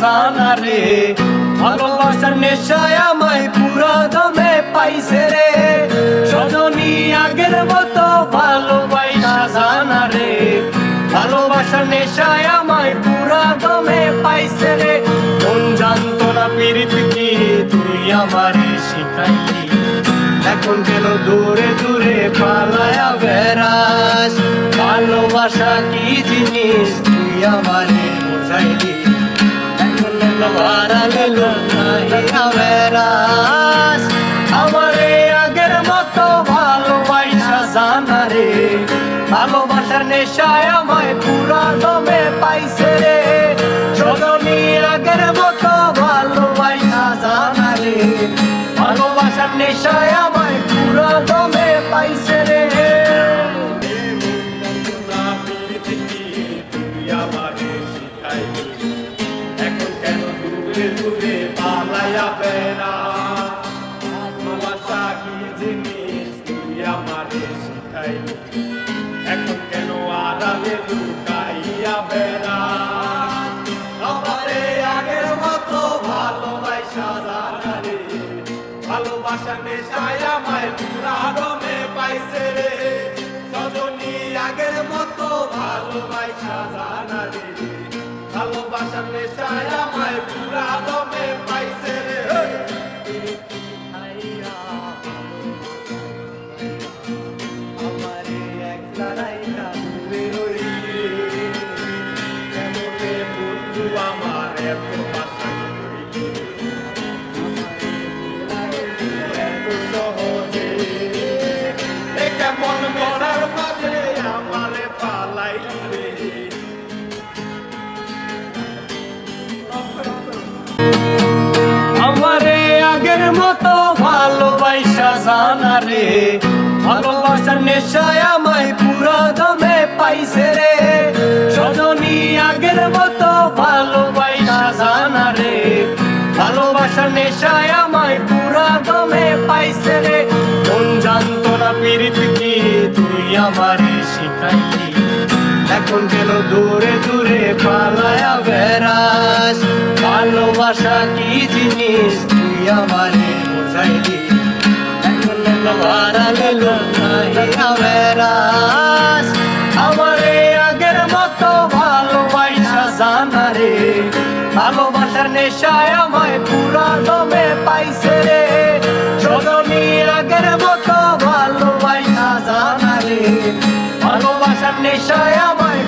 জানা রে ভালোবাসার নেশায় আমায় দমে পাইছে রে। সজনী আগের মতো রে ভালোবাসার নেশায় আমায় পুরা দমে পাইছে রে। কোন জানতো না পীড়িত কি তুই আমারে শিখাইলি। এখন কেন দূরে দূরে পালায়া বেড়াস? ভালোবাসা কি জিনিস, তুই আমারে বুঝাইলি? আমারে আগের মতো ভালোবাসা জানা রে। ভালোবাসার নেশায় আমায় পুরা দমে পাইছে রে। সজনী আগের মতো ভালোবাসা জানা রে। ভালোবাসার নেশায় আমায় জিনিস তুই আমারে শিখাইলি এখন কেন আড়ালে লুকাইয়া বেড়া আগের মতো ভালোবাসা জানারে ভালোবাসা নেশায় আমায় পুরা দমে পাইছে রে সজনী আগের মতো ভালোবাসা জানারে ভালোবাসা নেশায় আমায় পুরা দমে পাইছে রে ভালোবাসা জানা রে। ভালোবাসার নেশায় আমায় পুরা দমে পাইছে রে। সজনী আগের মতো ভালোবাসা জানা রে। ভালোবাসার নেশায় আমায় পুরা দমে পাইছে রে। কোন জানতো না পীড়িত কি তুই আমারে শিখাইলি? এখন কেন দূরে দূরে পালায়া বেড়াস? ভালোবাসা কি জিনিস তুই আমারে বুঝাইলি? বেড়াস আমারে আগের মতো ভালোবাসা জানা রে। ভালোবাসার নেশায় আমায় পুরা দমে পাইছে রে। সজনী আগের মতো ভালোবাসা জানা রে। ভালোবাসার নেশায় আমায়